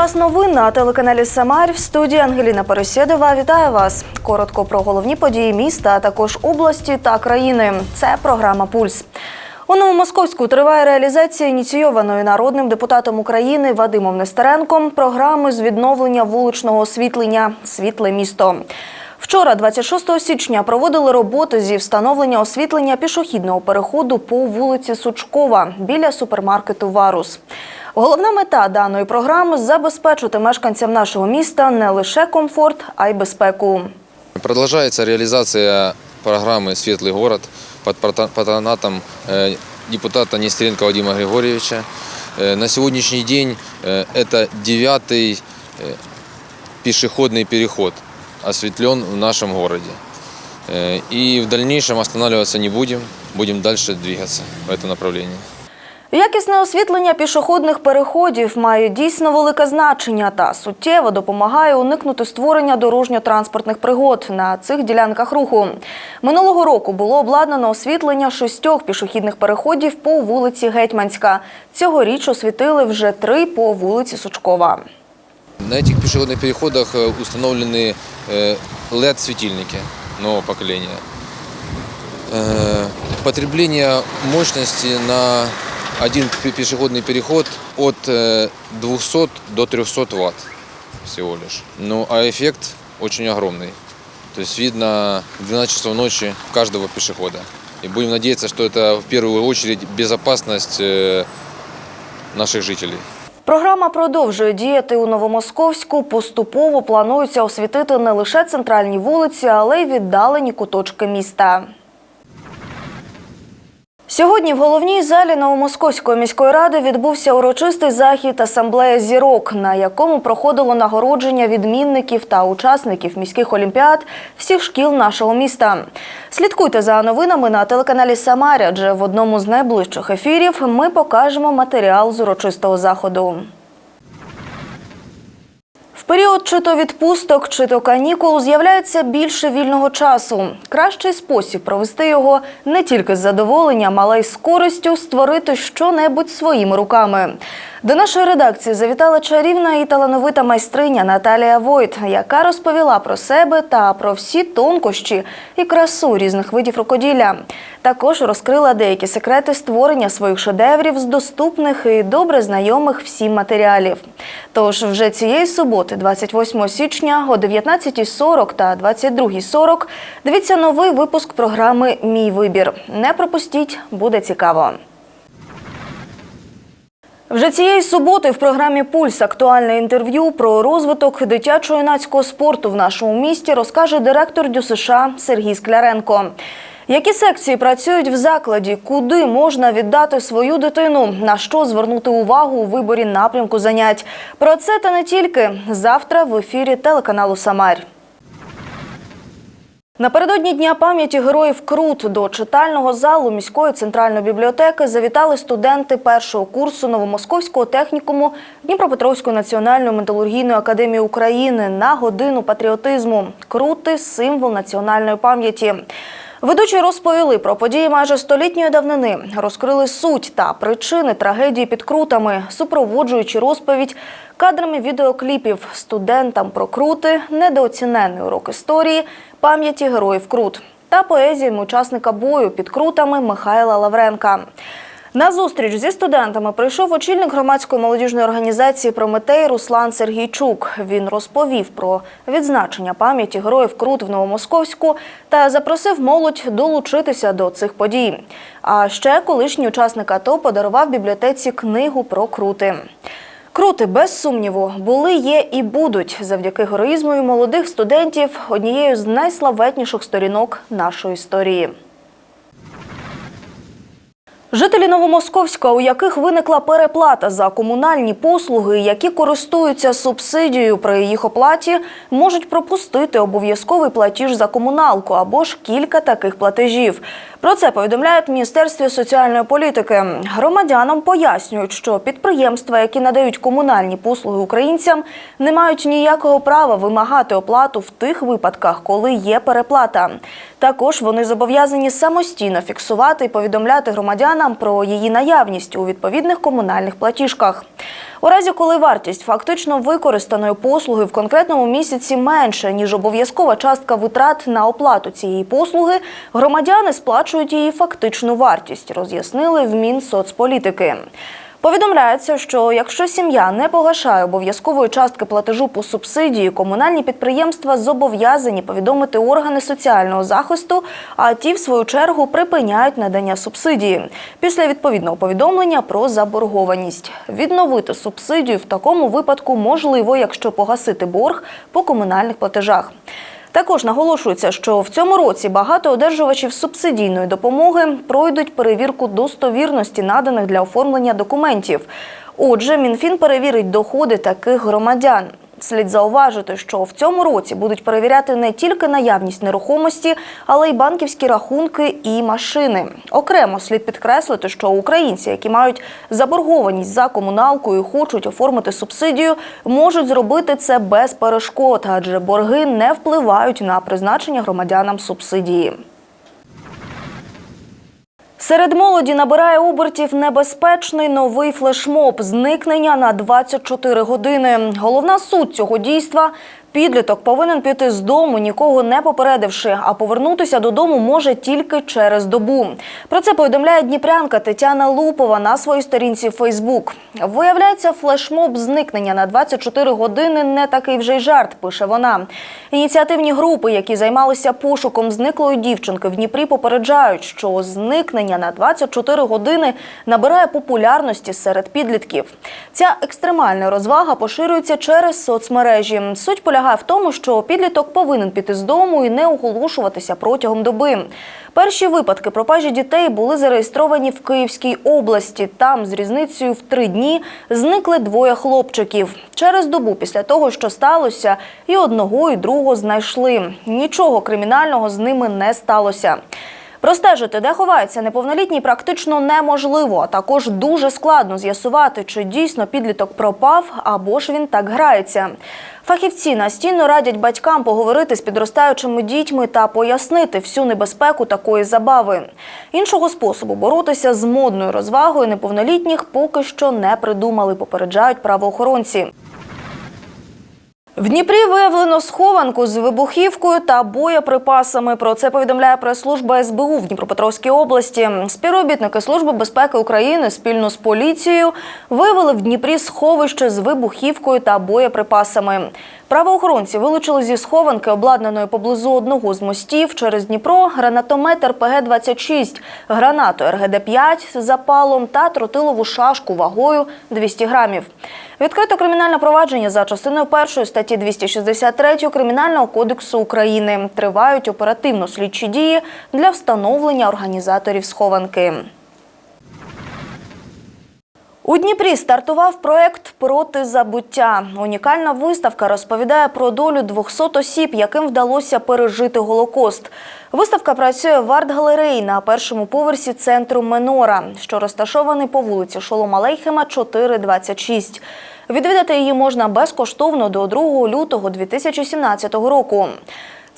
Час новин на телеканалі Самар в студії Ангеліна Пересєдова. Вітаю вас. Коротко про головні події міста, а також області та країни. Це програма Пульс. У Новомосковську триває реалізація ініційованої народним депутатом України Вадимом Нестеренком програми з відновлення вуличного освітлення Світле місто. Вчора, 26 січня, проводили роботи зі встановлення освітлення пішохідного переходу по вулиці Сучкова біля супермаркету Варус. Головна мета даної програми забезпечити мешканцям нашого міста не лише комфорт, а й безпеку. Продолжается реализация программы «Светлый город» под пата- патронатом э, депутата Нестеренко Вадима Григорьевича. Э, На сегодняшний день э, это девятый э, пешеходный переход осветлен в нашем городе. Э, И в дальнейшем останавливаться не будем, будем дальше двигаться в этом направлении. Якісне освітлення пішохідних переходів має дійсно велике значення та суттєво допомагає уникнути створення дорожньо-транспортних пригод на цих ділянках руху. Минулого року було обладнано освітлення шістьох пішохідних переходів по вулиці Гетьманська. Цьогоріч освітили вже три по вулиці Сучкова. На этих пешеходных переходах э, установлены э, LED-светильники нового поколения. Э, Потребление мощности на один пе- пешеходный переход от э, 200 до 300 ватт всего лишь. Ну, а эффект очень огромный. То есть видно в 12 часов ночи каждого пешехода. И будем надеяться, что это в первую очередь безопасность э, наших жителей. Програма продовжує діяти у Новомосковську. Поступово планується освітити не лише центральні вулиці, але й віддалені куточки міста. Сьогодні в головній залі Новомосковської міської ради відбувся урочистий захід асамблея зірок, на якому проходило нагородження відмінників та учасників міських олімпіад всіх шкіл нашого міста. Слідкуйте за новинами на телеканалі Самаря, адже в одному з найближчих ефірів ми покажемо матеріал з урочистого заходу. Період чи то відпусток, чи то канікул з'являється більше вільного часу. Кращий спосіб провести його не тільки з задоволенням, але й з користю створити щонебудь своїми руками. До нашої редакції завітала чарівна і талановита майстриня Наталія Войт, яка розповіла про себе та про всі тонкощі і красу різних видів рукоділля. Також розкрила деякі секрети створення своїх шедеврів з доступних і добре знайомих всім матеріалів. Тож вже цієї суботи, 28 січня о 19.40 та 22.40 дивіться новий випуск програми Мій вибір. Не пропустіть, буде цікаво. Вже цієї суботи в програмі Пульс актуальне інтерв'ю про розвиток дитячо-юнацького спорту в нашому місті розкаже директор ДЮСШ Сергій Скляренко. Які секції працюють в закладі, куди можна віддати свою дитину, на що звернути увагу у виборі напрямку занять? Про це та не тільки завтра в ефірі телеканалу Самарь. Напередодні Дня пам'яті героїв Крут до читального залу міської центральної бібліотеки завітали студенти першого курсу Новомосковського технікуму Дніпропетровської національної металургійної академії України на годину патріотизму. Крути символ національної пам'яті. Ведучі розповіли про події майже столітньої давнини, розкрили суть та причини трагедії під крутами, супроводжуючи розповідь кадрами відеокліпів студентам про крути, недооцінений урок історії, пам'яті героїв Крут та поезіями учасника бою під крутами Михайла Лавренка. На зустріч зі студентами прийшов очільник громадської молодіжної організації Прометей Руслан Сергійчук. Він розповів про відзначення пам'яті героїв Крут в Новомосковську та запросив молодь долучитися до цих подій. А ще колишній учасник АТО подарував бібліотеці книгу про крути. Крути, без сумніву, були, є і будуть завдяки героїзму молодих студентів однією з найславетніших сторінок нашої історії. Жителі Новомосковська, у яких виникла переплата за комунальні послуги, які користуються субсидією при їх оплаті, можуть пропустити обов'язковий платіж за комуналку або ж кілька таких платежів. Про це повідомляють Міністерстві соціальної політики. Громадянам пояснюють, що підприємства, які надають комунальні послуги українцям, не мають ніякого права вимагати оплату в тих випадках, коли є переплата. Також вони зобов'язані самостійно фіксувати і повідомляти громадянам про її наявність у відповідних комунальних платіжках. У разі, коли вартість фактично використаної послуги в конкретному місяці менше ніж обов'язкова частка витрат на оплату цієї послуги, громадяни сплачують її фактичну вартість, роз'яснили в Мінсоцполітики. Повідомляється, що якщо сім'я не погашає обов'язкової частки платежу по субсидії, комунальні підприємства зобов'язані повідомити органи соціального захисту, а ті, в свою чергу, припиняють надання субсидії після відповідного повідомлення про заборгованість. Відновити субсидію в такому випадку можливо, якщо погасити борг по комунальних платежах. Також наголошується, що в цьому році багато одержувачів субсидійної допомоги пройдуть перевірку достовірності наданих для оформлення документів. Отже, МінФін перевірить доходи таких громадян. Слід зауважити, що в цьому році будуть перевіряти не тільки наявність нерухомості, але й банківські рахунки і машини. Окремо слід підкреслити, що українці, які мають заборгованість за комуналкою, і хочуть оформити субсидію, можуть зробити це без перешкод, адже борги не впливають на призначення громадянам субсидії. Серед молоді набирає обертів небезпечний новий флешмоб зникнення на 24 години. Головна суть цього дійства підліток повинен піти з дому, нікого не попередивши, а повернутися додому може тільки через добу. Про це повідомляє дніпрянка Тетяна Лупова на своїй сторінці Фейсбук. Виявляється, флешмоб зникнення на 24 години не такий вже й жарт, пише вона. Ініціативні групи, які займалися пошуком зниклої дівчинки в Дніпрі, попереджають, що зникнення на 24 години набирає популярності серед підлітків. Ця екстремальна розвага поширюється через соцмережі. Суть полягає в тому, що підліток повинен піти з дому і не оголошуватися протягом доби. Перші випадки пропажі дітей були зареєстровані в Київській області. Там з різницею в три дні зникли двоє хлопчиків. Через добу після того, що сталося, і одного, і другого знайшли. Нічого кримінального з ними не сталося. Простежити, де ховається неповнолітній, практично неможливо. А також дуже складно з'ясувати, чи дійсно підліток пропав або ж він так грається. Фахівці настійно радять батькам поговорити з підростаючими дітьми та пояснити всю небезпеку такої забави. Іншого способу боротися з модною розвагою неповнолітніх поки що не придумали, попереджають правоохоронці. В Дніпрі виявлено схованку з вибухівкою та боєприпасами. Про це повідомляє прес-служба СБУ в Дніпропетровській області. Співробітники Служби безпеки України спільно з поліцією виявили в Дніпрі сховище з вибухівкою та боєприпасами. Правоохоронці вилучили зі схованки, обладнаної поблизу одного з мостів через Дніпро, гранатомет РПГ-26, гранату РГД-5 з запалом та тротилову шашку вагою 200 грамів. Відкрито кримінальне провадження за частиною першої статті 263 Кримінального кодексу України. Тривають оперативно-слідчі дії для встановлення організаторів схованки. У Дніпрі стартував проект проти забуття. Унікальна виставка розповідає про долю 200 осіб, яким вдалося пережити Голокост. Виставка працює в арт-галереї на першому поверсі центру Менора, що розташований по вулиці Шолома Лейхема, 426. Відвідати її можна безкоштовно до 2 лютого 2017 року.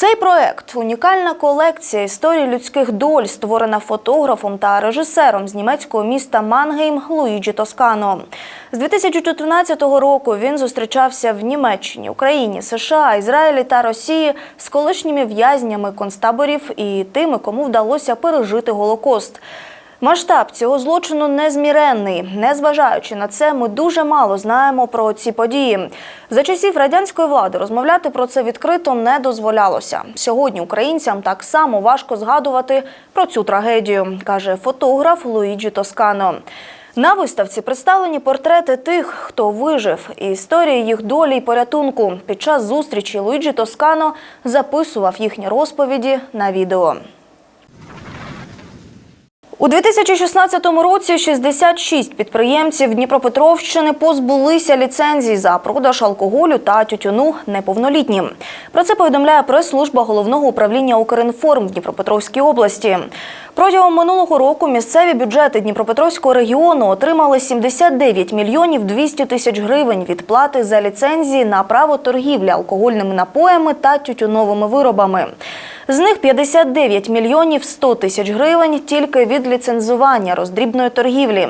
Цей проект унікальна колекція історій людських доль, створена фотографом та режисером з німецького міста Мангейм Луїджі Тоскано. З 2014 року він зустрічався в Німеччині, Україні, США, Ізраїлі та Росії з колишніми в'язнями концтаборів і тими, кому вдалося пережити Голокост. Масштаб цього злочину незміренний. Незважаючи на це, ми дуже мало знаємо про ці події. За часів радянської влади розмовляти про це відкрито не дозволялося. Сьогодні українцям так само важко згадувати про цю трагедію, каже фотограф Луїджі Тоскано. На виставці представлені портрети тих, хто вижив, і історії їх долі й порятунку. Під час зустрічі Луїджі Тоскано записував їхні розповіді на відео. У 2016 році 66 підприємців Дніпропетровщини позбулися ліцензій за продаж алкоголю та тютюну неповнолітнім. Про це повідомляє прес-служба головного управління Укрінформ в Дніпропетровській області. Протягом минулого року місцеві бюджети Дніпропетровського регіону отримали 79 мільйонів 200 тисяч гривень від плати за ліцензії на право торгівлі алкогольними напоями та тютюновими виробами. З них 59 мільйонів 100 тисяч гривень тільки від ліцензування роздрібної торгівлі.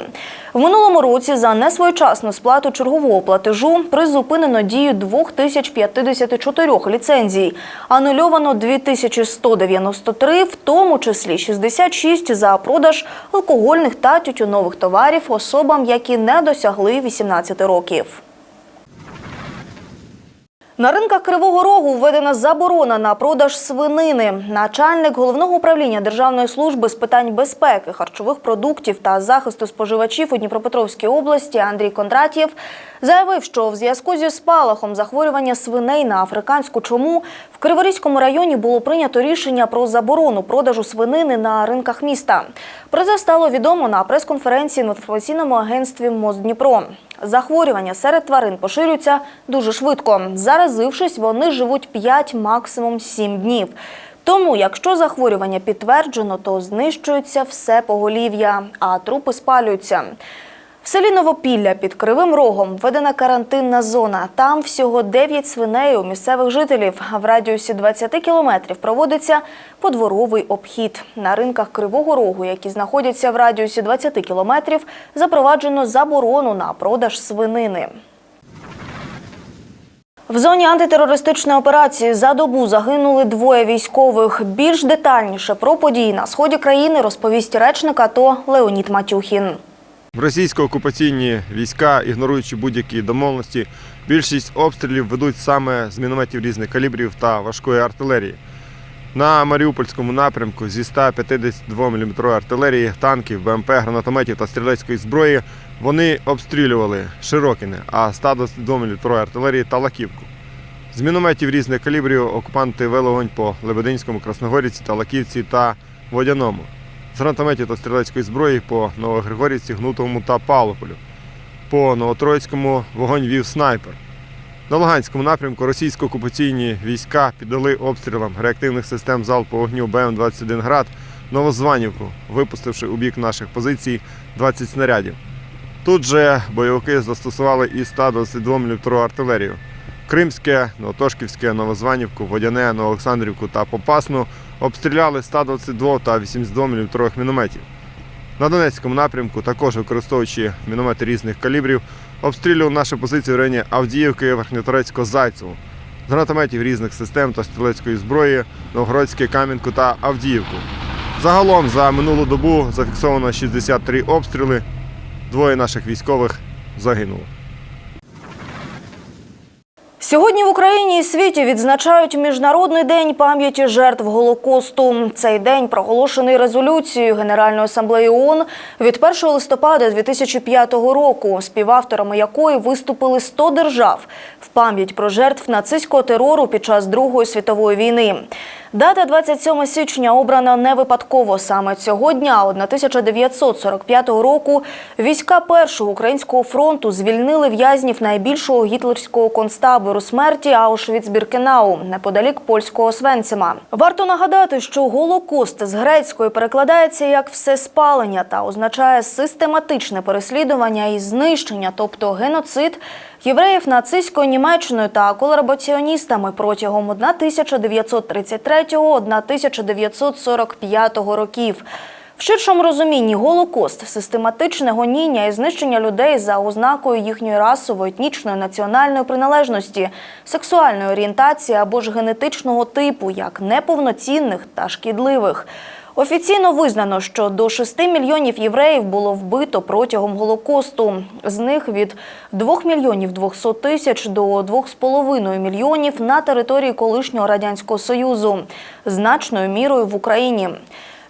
В минулому році за несвоєчасну сплату чергового платежу призупинено дію 2054 ліцензій, анульовано 2193, в тому числі 66 за продаж алкогольних та тютюнових товарів особам, які не досягли 18 років. На ринках Кривого Рогу введена заборона на продаж свинини. Начальник головного управління Державної служби з питань безпеки, харчових продуктів та захисту споживачів у Дніпропетровській області Андрій Кондратєв заявив, що в зв'язку зі спалахом захворювання свиней на африканську чуму в Криворізькому районі було прийнято рішення про заборону продажу свинини на ринках міста. Про це стало відомо на прес-конференції в інформаційному агентстві Моздніпро. Захворювання серед тварин поширюються дуже швидко. Заразившись, вони живуть 5, максимум 7 днів. Тому, якщо захворювання підтверджено, то знищується все поголів'я, а трупи спалюються. Селі Новопілля під Кривим Рогом введена карантинна зона. Там всього 9 свиней у місцевих жителів. В радіусі 20 кілометрів проводиться подворовий обхід. На ринках Кривого Рогу, які знаходяться в радіусі 20 кілометрів, запроваджено заборону на продаж свинини. В зоні антитерористичної операції за добу загинули двоє військових. Більш детальніше про події на сході країни розповість речник АТО Леонід Матюхін. Російсько-окупаційні війська, ігноруючи будь-які домовленості, більшість обстрілів ведуть саме з мінометів різних калібрів та важкої артилерії. На Маріупольському напрямку зі 152 мм артилерії, танків, БМП, гранатометів та стрілецької зброї вони обстрілювали Широкіне, а 122 мм артилерії та Лаківку. З мінометів різних калібрів окупанти вели вогонь по Лебединському, Красногорівці та Лаківці та Водяному. З гранатометів та стрілецької зброї по Новогригорівці, Гнутовому та Павлополю. По Новотроїцькому вогонь вів снайпер. На Луганському напрямку російсько-окупаційні війська піддали обстрілам реактивних систем залпового вогню БМ-21 «Град» Новозванівку, випустивши у бік наших позицій 20 снарядів. Тут же бойовики застосували і 122 мм артилерію. Кримське, Новотошківське, Новозванівку, Водяне, Новоолександрівку та Попасну обстріляли 122 та 82 мм мінометів. На Донецькому напрямку, також використовуючи міномети різних калібрів, обстрілювали наші позиції в районі Авдіївки, Верхньоторецького Зайцеву. З гранатометів різних систем та стрілецької зброї, Новгородське, Кам'янку та Авдіївку. Загалом за минулу добу зафіксовано 63 обстріли. Двоє наших військових загинуло. Сьогодні в Україні і світі відзначають Міжнародний день пам'яті жертв Голокосту. Цей день проголошений резолюцією Генеральної асамблеї ООН від 1 листопада 2005 року, співавторами якої виступили 100 держав в пам'ять про жертв нацистського терору під час Другої світової війни. Дата 27 січня обрана не випадково. Саме цього дня, 1945 року, війська Першого українського фронту звільнили в'язнів найбільшого гітлерського концтабору смерті Аушвіц-Біркенау неподалік польського Освенцима. Варто нагадати, що Голокост з грецької перекладається як всеспалення та означає систематичне переслідування і знищення, тобто геноцид євреїв нацистською Німеччиною та колабораціоністами протягом 1933-1945 років. В ширшому розумінні Голокост систематичне гоніння і знищення людей за ознакою їхньої расової, етнічної, національної приналежності, сексуальної орієнтації або ж генетичного типу, як неповноцінних та шкідливих. Офіційно визнано, що до 6 мільйонів євреїв було вбито протягом Голокосту. З них від 2 мільйонів 200 тисяч до 2,5 мільйонів на території колишнього радянського союзу, значною мірою в Україні.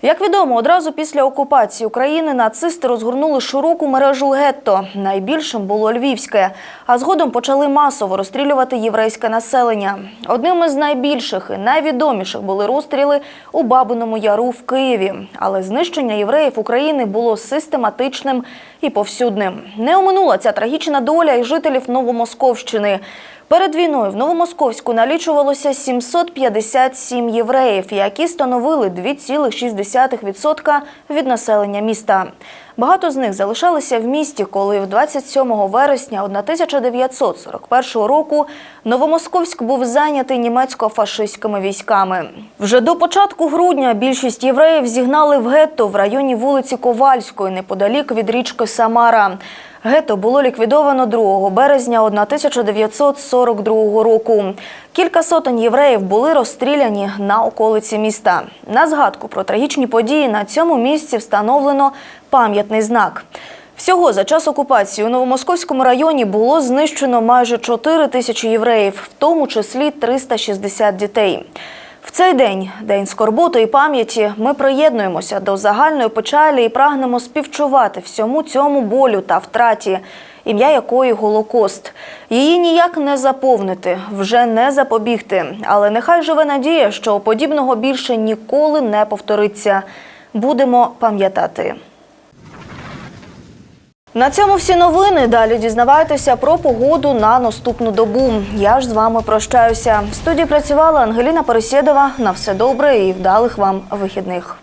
Як відомо, одразу після окупації України нацисти розгорнули широку мережу гетто. Найбільшим було Львівське, а згодом почали масово розстрілювати єврейське населення. Одним із найбільших і найвідоміших були розстріли у Бабиному Яру в Києві. Але знищення євреїв України було систематичним і повсюдним. Не оминула ця трагічна доля і жителів Новомосковщини. Перед війною в Новомосковську налічувалося 757 євреїв, які становили 2,6% від населення міста. Багато з них залишалися в місті, коли в 27 вересня 1941 року Новомосковськ був зайнятий німецько-фашистськими військами. Вже до початку грудня більшість євреїв зігнали в гетто в районі вулиці Ковальської, неподалік від річки Самара. Гетто було ліквідовано 2 березня 1942 року. Кілька сотень євреїв були розстріляні на околиці міста. На згадку про трагічні події на цьому місці встановлено пам'ятний знак. Всього за час окупації у Новомосковському районі було знищено майже 4 тисячі євреїв, в тому числі 360 дітей. В цей день, день скорботи і пам'яті, ми приєднуємося до загальної печалі і прагнемо співчувати всьому цьому болю та втраті, ім'я якої Голокост. Її ніяк не заповнити, вже не запобігти. Але нехай живе надія, що подібного більше ніколи не повториться. Будемо пам'ятати. На цьому всі новини. Далі дізнавайтеся про погоду на наступну добу. Я ж з вами прощаюся. В студії працювала Ангеліна Пересєдова. На все добре і вдалих вам вихідних.